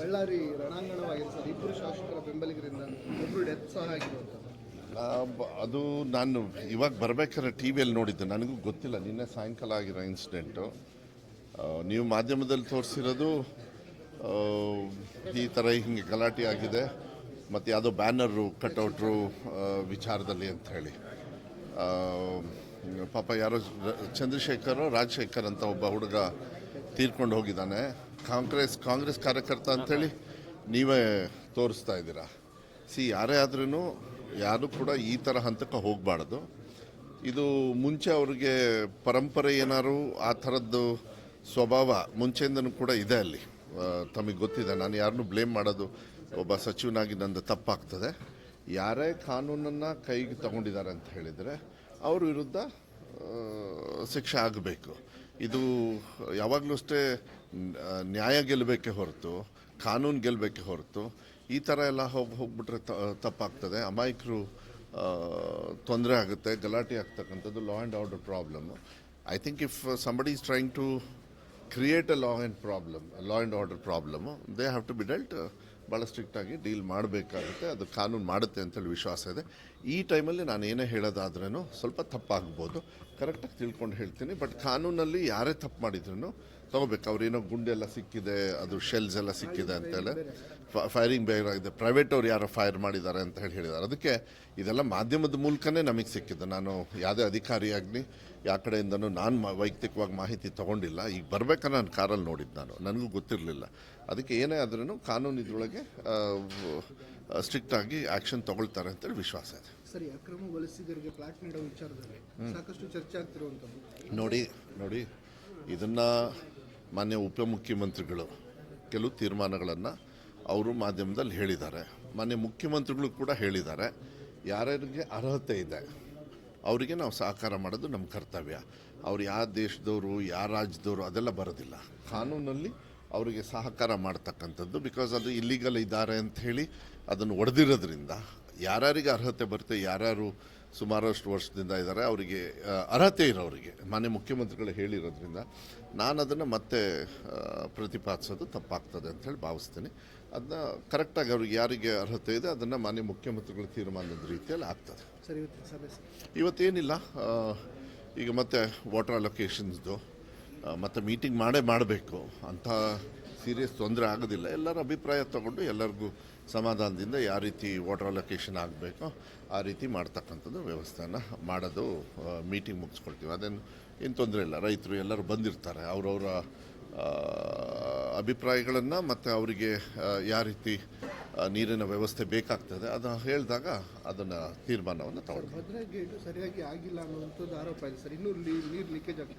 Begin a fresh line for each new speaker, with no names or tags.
ಬಳ್ಳಾರಿ ರಣಾಂಗಣವಾಗಿದೆ ಇಬ್ಬರು ಶಾಸಕರ ಬೆಂಬಲಿಗರಿಂದ ಒಬ್ಬರು ಡೆತ್ ಸಹ ಆಗಿರುವಂಥದ್ದು
ಅದು ನಾನು ಇವಾಗ ಬರ್ಬೇಕಾದ್ರೆ ಟಿ ವಿಯಲ್ಲಿ ನೋಡಿದ್ದೆ. ನನಗೂ ಗೊತ್ತಿಲ್ಲ. ನಿನ್ನೆ ಸಾಯಂಕಾಲ ಆಗಿರೋ ಇನ್ಸಿಡೆಂಟು ನೀವು ಮಾಧ್ಯಮದಲ್ಲಿ ತೋರಿಸಿರೋದು ಈ ಥರ ಹಿಂಗೆ ಗಲಾಟೆ ಆಗಿದೆ. ಮತ್ತು ಯಾವುದೋ ಬ್ಯಾನರು ಕಟ್ಔಟ್ರು ವಿಚಾರದಲ್ಲಿ ಅಂತ ಹೇಳಿ. ಪಾಪ ಯಾರೋ ಚಂದ್ರಶೇಖರ್, ರಾಜಶೇಖರ್ ಅಂತ ಒಬ್ಬ ಹುಡುಗ ತೀರ್ಕೊಂಡು ಹೋಗಿದ್ದಾನೆ. ಕಾಂಗ್ರೆಸ್ ಕಾಂಗ್ರೆಸ್ ಕಾರ್ಯಕರ್ತ ಅಂಥೇಳಿ ನೀವೇ ತೋರಿಸ್ತಾ ಇದ್ದೀರಾ? ಸಿ, ಯಾರೇ ಆದ್ರೂ ಯಾರು ಕೂಡ ಈ ಥರ ಹಂತಕ್ಕೆ ಹೋಗಬಾರ್ದು. ಇದು ಮುಂಚೆ ಅವ್ರಿಗೆ ಪರಂಪರೆ ಏನಾದ್ರು ಆ ಥರದ್ದು ಸ್ವಭಾವ ಮುಂಚೆಯಿಂದನೂ ಕೂಡ ಇದೆ ಅಲ್ಲಿ. ತಮಗೆ ಗೊತ್ತಿದೆ, ನಾನು ಯಾರನ್ನೂ ಬ್ಲೇಮ್ ಮಾಡೋದು ಒಬ್ಬ ಸಚಿವನಾಗಿ ನಂದು ತಪ್ಪಾಗ್ತದೆ. ಯಾರೇ ಕಾನೂನನ್ನು ಕೈಗೆ ತಗೊಂಡಿದ್ದಾರೆ ಅಂತ ಹೇಳಿದರೆ ಅವ್ರ ವಿರುದ್ಧ ಶಿಕ್ಷೆ ಆಗಬೇಕು. ಇದು ಯಾವಾಗಲೂ ಅಷ್ಟೇ ನ್ಯಾಯ ಗೆಲ್ಲಬೇಕೆ ಹೊರತು, ಕಾನೂನು ಗೆಲ್ಲಬೇಕೆ ಹೊರತು, ಈ ಥರ ಎಲ್ಲ ಹೋಗಿ ಹೋಗ್ಬಿಟ್ರೆ ತಪ್ಪಾಗ್ತದೆ. ಅಮಾಯಕರು ತೊಂದರೆ ಆಗುತ್ತೆ, ಗಲಾಟೆ ಆಗ್ತಕ್ಕಂಥದ್ದು law and order problem I think if somebody is trying to create a law and problem law and order problem they have to be dealt ಭಾಳ ಸ್ಟ್ರಿಕ್ಟಾಗಿ ಡೀಲ್ ಮಾಡಬೇಕಾಗುತ್ತೆ, ಅದು ಕಾನೂನು ಮಾಡುತ್ತೆ ಅಂತೇಳಿ ವಿಶ್ವಾಸ ಇದೆ. ಈ ಟೈಮಲ್ಲಿ ನಾನು ಏನೇ ಹೇಳೋದಾದ್ರೂ ಸ್ವಲ್ಪ ತಪ್ಪಾಗ್ಬೋದು. ಕರೆಕ್ಟಾಗಿ ತಿಳ್ಕೊಂಡು ಹೇಳ್ತೀನಿ ಬಟ್ ಕಾನೂನಲ್ಲಿ ಯಾರೇ ತಪ್ಪು ಮಾಡಿದ್ರು ತಗೋಬೇಕು. ಏನೋ ಗುಂಡೆಲ್ಲ ಸಿಕ್ಕಿದೆ ಅದು ಶೆಲ್ಸ್ ಎಲ್ಲ ಸಿಕ್ಕಿದೆ ಅಂತೇಳಿ ಫೈರಿಂಗ್ ಬೇರೆ ಆಗಿದೆ. ಪ್ರೈವೇಟ್ ಅವ್ರು ಯಾರೋ ಫೈರ್ ಮಾಡಿದ್ದಾರೆ ಅಂತ ಹೇಳಿ ಹೇಳಿದ್ದಾರೆ. ಅದಕ್ಕೆ ಇದೆಲ್ಲ ಮಾಧ್ಯಮದ ಮೂಲಕನೇ ನಮಗೆ ಸಿಕ್ಕಿದ್ದು. ನಾನು ಯಾವುದೇ ಅಧಿಕಾರಿಯಾಗಲಿ ಯಾವ ಕಡೆಯಿಂದನೂ ನಾನು ಮ- ವೈಯಕ್ತಿಕವಾಗಿ ಮಾಹಿತಿ ತೊಗೊಂಡಿಲ್ಲ. ಈಗ ಬರಬೇಕಾದ್ರೆ ನಾನು ಕಾರಲ್ಲಿ ನೋಡಿದ್ದು ನಾನು. ನನಗೂ ಗೊತ್ತಿರಲಿಲ್ಲ. ಅದಕ್ಕೆ ಏನೇ ಆದ್ರೂ ಕಾನೂನು ಸ್ಟ್ರಿಕ್ಟ್ ಸ್ಟ್ರಿಕ್ಟಾಗಿ ಆ್ಯಕ್ಷನ್ ತಗೊಳ್ತಾರೆ ಅಂತೇಳಿ ವಿಶ್ವಾಸ ಇದೆ.
ಸರಿ ಅಕ್ರಮಗೊಳಿಸಿದರಿಗೆ ಫ್ಲಾಟ್ ನೀಡೋ ವಿಚಾರದಲ್ಲಿ ಸಾಕಷ್ಟು ಚರ್ಚೆ ಆಗ್ತಿರುವಂಥದ್ದು
ನೋಡಿ ನೋಡಿ ಇದನ್ನು ಮಾನ್ಯ ಉಪಮುಖ್ಯಮಂತ್ರಿಗಳು ಕೆಲವು ತೀರ್ಮಾನಗಳನ್ನು ಅವರು ಮಾಧ್ಯಮದಲ್ಲಿ ಹೇಳಿದ್ದಾರೆ. ಮಾನ್ಯ ಮುಖ್ಯಮಂತ್ರಿಗಳು ಕೂಡ ಹೇಳಿದ್ದಾರೆ. ಯಾರ್ಯಾರಿಗೆ ಅರ್ಹತೆ ಇದೆ, ಅವರಿಗೆ ನಾವು ಸಹಕಾರ ಮಾಡೋದು ನಮ್ಮ ಕರ್ತವ್ಯ. ಅವ್ರು ಯಾವ ದೇಶದವರು, ಯಾವ ರಾಜ್ಯದವರು ಅದೆಲ್ಲ ಬರೋದಿಲ್ಲ. ಕಾನೂನಲ್ಲಿ ಅವರಿಗೆ ಸಹಕಾರ ಮಾಡ್ತಕ್ಕಂಥದ್ದು ಬಿಕಾಸ್ ಅದು ಇಲ್ಲಿಗಲ್ ಇದ್ದಾರೆ ಅಂತ ಹೇಳಿ ಅದನ್ನು ಒಡೆದಿರೋದ್ರಿಂದ ಯಾರ್ಯಾರಿಗೆ ಅರ್ಹತೆ ಬರುತ್ತೆ, ಯಾರ್ಯಾರು ಸುಮಾರಷ್ಟು ವರ್ಷದಿಂದ ಇದ್ದಾರೆ. ಅವರಿಗೆ ಅರ್ಹತೆ ಇರೋರಿಗೆ ಮಾನ್ಯ ಮುಖ್ಯಮಂತ್ರಿಗಳು ಹೇಳಿರೋದ್ರಿಂದ ನಾನು ಅದನ್ನು ಮತ್ತೆ ಪ್ರತಿಪಾದಿಸೋದು ತಪ್ಪಾಗ್ತದೆ ಅಂತೇಳಿ ಭಾವಿಸ್ತೀನಿ. ಅದನ್ನ ಕರೆಕ್ಟಾಗಿ ಅವ್ರಿಗೆ ಯಾರಿಗೆ ಅರ್ಹತೆ ಇದೆ ಅದನ್ನು ಮಾನ್ಯ ಮುಖ್ಯಮಂತ್ರಿಗಳ ತೀರ್ಮಾನದ ರೀತಿಯಲ್ಲಿ ಆಗ್ತದೆ. ಇವತ್ತೇನಿಲ್ಲ ಈಗ ಮತ್ತೆ ವಾಟರ್ ಅಲೊಕೇಶನ್ಸ್ದು ಮತ್ತು ಮೀಟಿಂಗ್ ಮಾಡೇ ಮಾಡಬೇಕು. ಅಂಥ ಸೀರಿಯಸ್ ತೊಂದರೆ ಆಗೋದಿಲ್ಲ. ಎಲ್ಲರ ಅಭಿಪ್ರಾಯ ತಗೊಂಡು ಎಲ್ಲರಿಗೂ ಸಮಾಧಾನದಿಂದ ಯಾವ ರೀತಿ ವಾಟರ್ ಅಲೊಕೇಶನ್ ಆಗಬೇಕೋ, ಆ ರೀತಿ ಮಾಡ್ತಕ್ಕಂಥದ್ದು ವ್ಯವಸ್ಥೆನ ಮಾಡೋದು ಮೀಟಿಂಗ್ ಮುಗಿಸ್ಕೊಳ್ತೀವಿ. ಅದೇನು, ಏನು ತೊಂದರೆ ಇಲ್ಲ. ರೈತರು ಎಲ್ಲರೂ ಬಂದಿರ್ತಾರೆ. ಅವರವರ ಅಭಿಪ್ರಾಯಗಳನ್ನು ಮತ್ತು ಅವರಿಗೆ ಯಾವ ರೀತಿ ನೀರಿನ ವ್ಯವಸ್ಥೆ ಬೇಕಾಗ್ತದೆ, ಅದು ಹೇಳಿದಾಗ ಅದನ್ನು ತೀರ್ಮಾನವನ್ನು
ತಗೊಳ್ಬೋದು ಸರಿಯಾಗಿ ಆಗಿಲ್ಲ ಅನ್ನುವಂಥದ್ದು ಆರೋಪ ಇದೆ ಸರ್. ಇನ್ನೂ ನೀರು ಲೀಕೇಜ್ ಆಗ್ತದೆ.